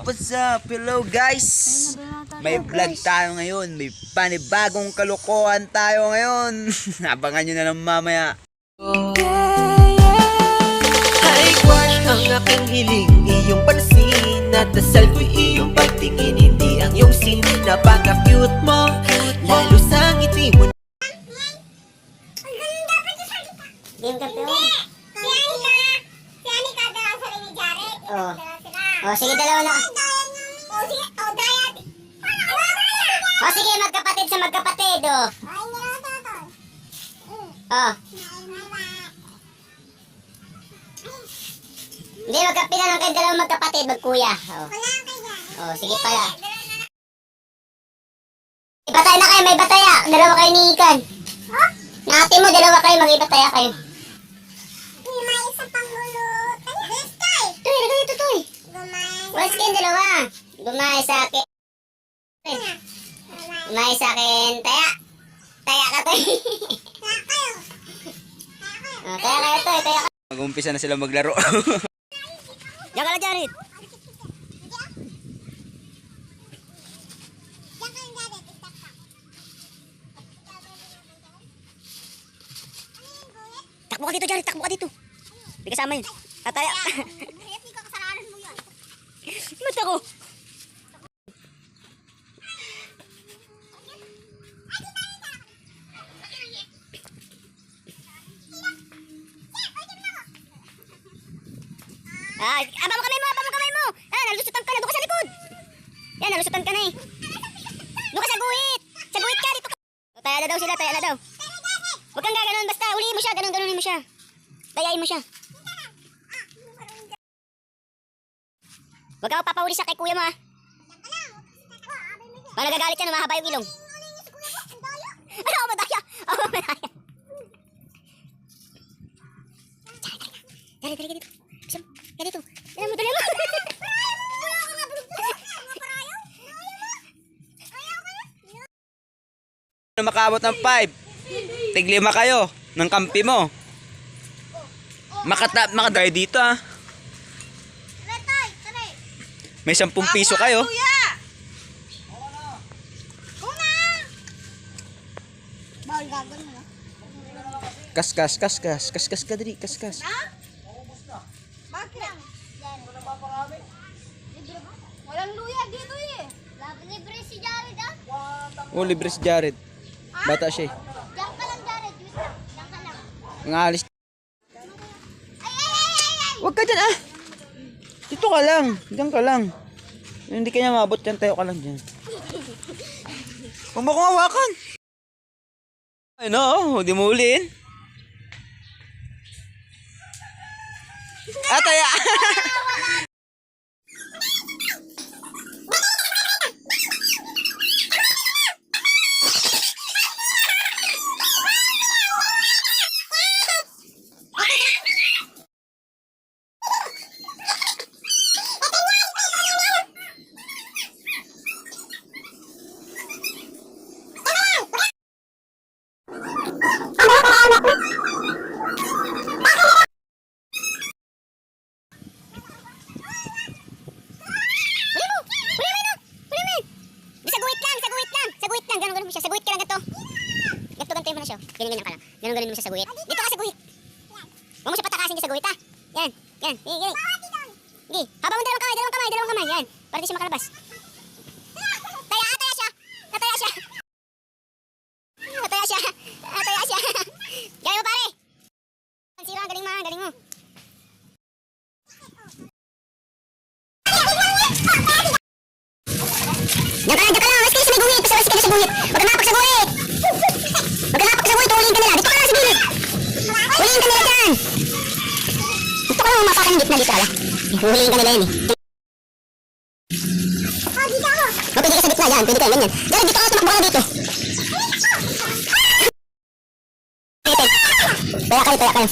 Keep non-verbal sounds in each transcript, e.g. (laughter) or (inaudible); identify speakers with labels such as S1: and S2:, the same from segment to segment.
S1: What's up? Hello guys! May vlog tayo ngayon. May panibagong kalokohan tayo ngayon. (laughs) Abangan nyo na lang mamaya.
S2: Ay, crush ang aking hiling Iyong pansin At dasal ko'y iyong pagtingin Hindi ang iyong sin Napaka-cute mo Lalo sa ngiti mo
S3: Game ka po.
S4: Si Anika, si Anika daw sa ni Jared.
S3: Oo.
S4: Dalawa sila.
S3: Oh, sige, dalawa na.
S4: Niya. Oh, sige. Oh, daya.
S3: Oh, sige, magkapatid sa magkapatid, oh.
S4: To to.
S3: Oh. Hindi, magkapila lang kayo dalawang magkapatid, magkuya. Oh.
S4: Dyan.
S3: Oh, sige pala. Ibatay na kayo, may bataya. Dalawa kayo ni Ikan.
S4: Oh,
S3: Nati mo, dalawa kayo, mag-ibataya kayo.
S4: may isa pang gulo.
S3: Tuy, lagay ito, Tuy. Walas kayo dalawa. Gumay sa akin. Gumay sa akin. Taya. Taya ka,
S4: kayo.
S3: oh, taya kayo, Tuy. Taya ka.
S1: Mag-umpisa na sila maglaro. (laughs)
S3: Diyan ka lang, Jared. Takbo ka dito, Jared. Takbo ka dito. Hindi kasama yun. Tataya. Ah, aba mo kamay mo, aba mo kamay mo. Ah, nalusutan ka na, doon ka sa likod. Yan, nalusutan ka na eh. Doon ka sa guhit. Sa guhit ka, dito ka. O, Taya na daw sila, taya na daw. Huwag kang gaganon, basta ulihin mo siya, ganun, ganunin mo siya. Tayain mo siya. Huwag ka magpapauli siya kay kuya mo ah. Pag nagagalit yan, mahaba yung ilong. Ano madaya? Ako madaya. Dari, dari, dari
S1: na makabot ng 5. Tiglima kayo ng kampi mo. Makata makadry dito ah.
S4: Retay, tari.
S1: May 10 piso kayo. Kas kas kas kas kas kas ka diri kas kas.
S4: Bakit? Walang luya dito eh. Libre si Jared ah.
S1: Oh, libre si Jared. Bata siya. eh.
S4: Diyan ka lang Jared. Wait lang. Diyan ka lang.
S1: Ngalis.
S4: Ay, ay, ay, ay, ay.
S1: Huwag ka dyan ah. Dito ka lang. Diyan ka lang. Hindi kanya maabot yan. Tayo ka lang dyan. Huwag mo kong hawakan. Ay no, hindi mo uliin. Ah, taya.
S3: Huli mo! Huli mo ino! Huli mo! Sa guhit lang! Sa guhit lang! Sa guhit lang! Ganun ganun mo siya. Sa guhit ka lang ganito. Ganito ganito mo na siya. Ganyan ganyan ka lang. Ganun ganun mo siya sa guhit. Dito ka sa guhit. Huwag mo siya patakasin ka sa guhit ha. Yan. Yan. Yan. Yan. Sige. Habang mo dalawang kamay. Dalawang kamay. Dalawang kamay. Yan. Para di siya makalabas. Ulihin ka nila yun eh.
S4: Oh, dito ako.
S3: O, pwede ka sa gitna yan. Pwede ka ganyan. Diyan, dito ka. Tumakbo ka dito. Taya kayo, taya kayo.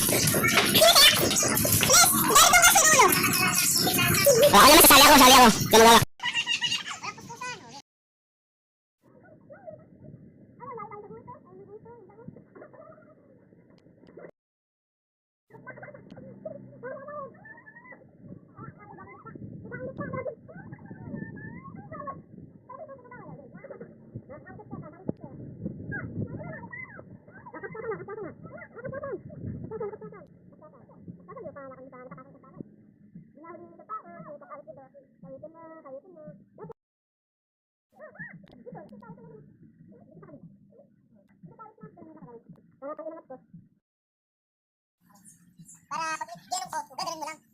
S3: Ako naman, sasali ako, sasali ako. Diyan Para pag-iinom ko, gagaling mo lang.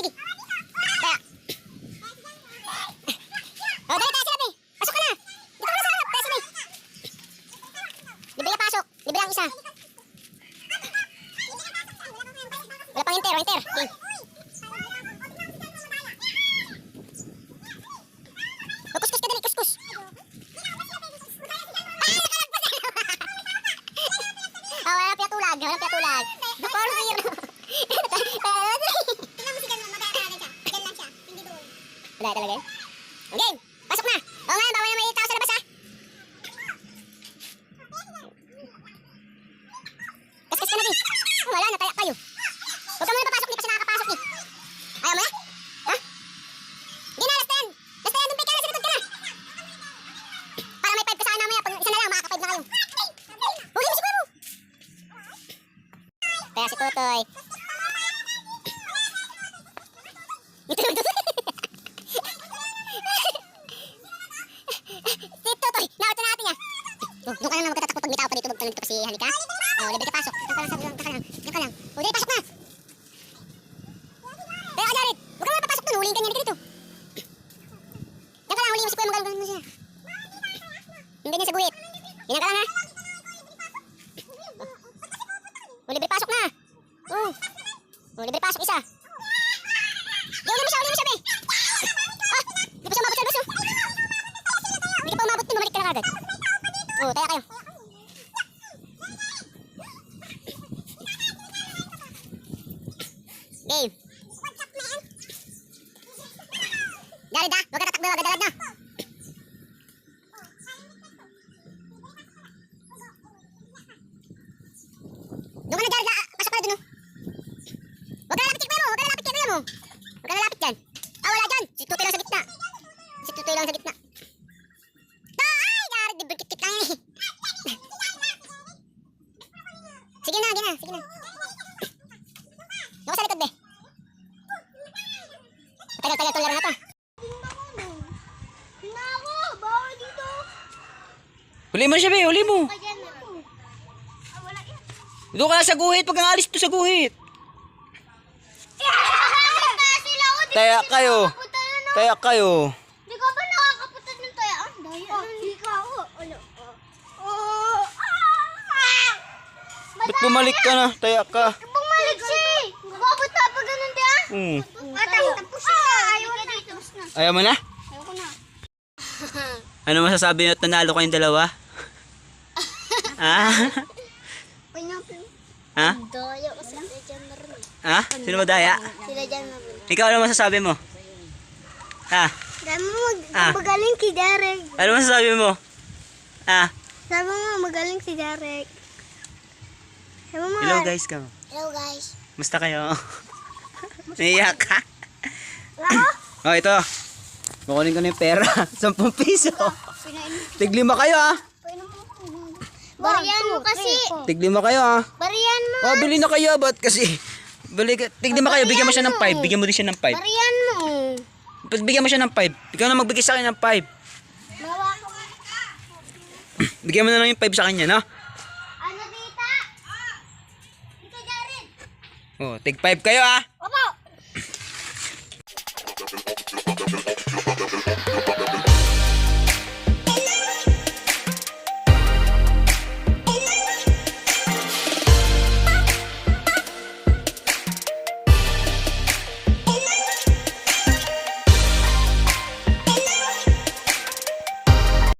S3: Sige. Kaya. Oh, dali tayo sila, be. Pasok ka na. Dito ka na sa harap, tayo sabay. Libre na pasok. Libre ang isa. Wala pang enter, enter. Okay. Oh, kuskus ka dali, kuskus. Ah, wala pinatulag, wala pinatulag. The power fear. Wala talaga yun? Okay, pasok na. Oo nga, bawal na may tao sa labas ha. Kaskas ka na, Bi. Oh, wala na, kaya kayo. Huwag ka muna papasok, di pa siya nakakapasok eh. Ayaw mo na? Ha? Hindi na, last ten. Last ten, dumpay ka na, sinutod ka na. Para may 5 ka sa akin mamaya, pag isa na lang, makaka-5 na kayo. Huli mo si Kuya mo. Kaya si Tutoy.
S1: Huli mo siya, be. Huli mo.
S4: Ah.
S1: Doon ka na sa guhit. Pag ang alis to sa guhit. Taya kayo.
S4: Punta na na.
S1: Taya kayo.
S4: Di ka ba nakakapunta ng tayaan? Dahil oh, hindi ka ako. Ano? Oh. Ah!
S1: Ba't bumalik ka na? Taya ka.
S4: Bumalik siya eh. Babot na pa ganun di ah.
S1: Hmm.
S4: Ah, tapos na. Ayaw na.
S1: Ayaw mo na?
S4: Ayaw ko na. (laughs)
S1: Ano masasabi niyo at nanalo kayong dalawa? Ha?
S4: Pineapple.
S1: Ha?
S4: Daya kasi sila dyan na rin.
S1: Ha? Sino ba daya?
S4: Sila dyan na rin.
S1: Ikaw ano masasabi mo? Ha?
S4: Sabi mo, mag
S1: Ah.
S4: magaling si Derek.
S1: Ano masasabi mo? Ha?
S4: Sabi mo, magaling si Derek. Sabi mo,
S1: Hello guys ka.
S4: Hello guys.
S1: Musta kayo? (laughs) Naiyak ka?
S4: Ako?
S1: Oh, ito. Kukunin ko na yung pera. (laughs) 10 piso. Tiglima kayo ah.
S4: Bariyan mo kasi.
S1: Tiglima kayo ah.
S4: Bariyan mo.
S1: Oh, bili na kayo. Ba't kasi? Balik, tiglima kayo. Bigyan mo siya ng 5. Bigyan mo din siya ng 5.
S4: Bariyan mo.
S1: Bigyan mo siya ng 5. Ikaw na magbigay sa akin ng 5.
S4: Bawa ko. (clears throat)
S1: Bigyan mo na lang yung 5 sa kanya, no?
S4: Ano, tita? Ika, Jared.
S1: Oh, tig 5 kayo ah.